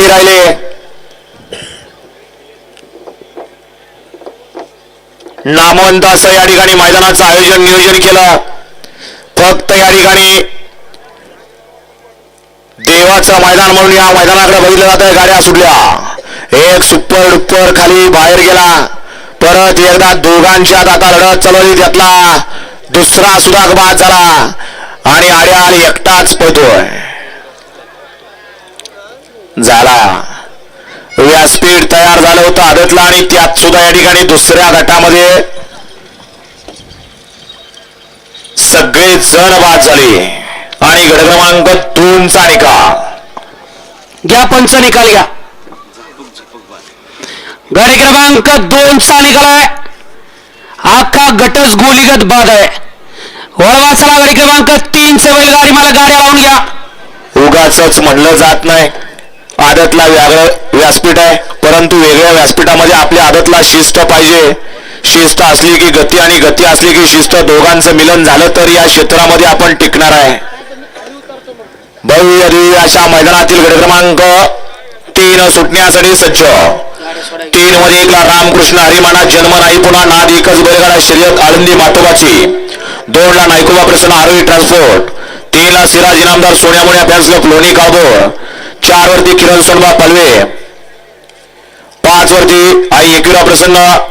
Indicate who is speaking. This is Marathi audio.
Speaker 1: खाली राहिले. नामवंत असं या ठिकाणी मैदानाचं आयोजन नियोजन केलं. फक्त या ठिकाणी देवाचं मैदान म्हणून या मैदानाकडे बघितलं जात गाड्या सुटल्या. एक सुपर डुप्पर खाली बाहेर गेला. परत एकदा दोघांच्या आता लढत चालवली त्यातला दुसरा सुद्धा बाद झाला. आणि आड्याल एकटाच पळतोय. झाला. व्यासपीठ तयार झालं होतं आदतला आणि त्यात सुद्धा या ठिकाणी दुसऱ्या गटामध्ये सगळे जण बाद झाले. आणि गट क्रमांक दोनचा निकाल.
Speaker 2: घ्या पंच निकाल घ्या. गाडी क्रमांक दोनचा निकाल आहे. अख्खा गटच गोलीगत बाद आहे. वळवा चला गाडी क्रमांक तीनचे बैलगाडी मला गाड्या लावून घ्या.
Speaker 1: उगाच म्हणलं जात नाही. आदतला वेगळं व्यासपीठ आहे. परंतु वेगळ्या व्यासपीठामध्ये आपल्या आदतला शिस्त पाहिजे. शिस्त असली की गती आणि गती असली की शिस्त दोघांचं मिलन झालं तर या क्षेत्रामध्ये आपण टिकणार आहे. भव्य अशा मैदानातील गट क्रमांक तीन सुटण्यासाठी सज्ज. तीन मध्ये एकला रामकृष्ण हरिमाना जन्म नाही पुन्हा नाद एकच बैलगाडा शर्यत आळंदी मातोबाची. दोन ला नायकोबा प्रसन्न आरोग्य ट्रान्सपोर्ट तीन ला सिराज इनामदार सोन्यामुळे फॅन्स लोणी काबोळ चार वरती किरण सोनबा पलवे. पाच वरती आई एकविरा प्रसन्न.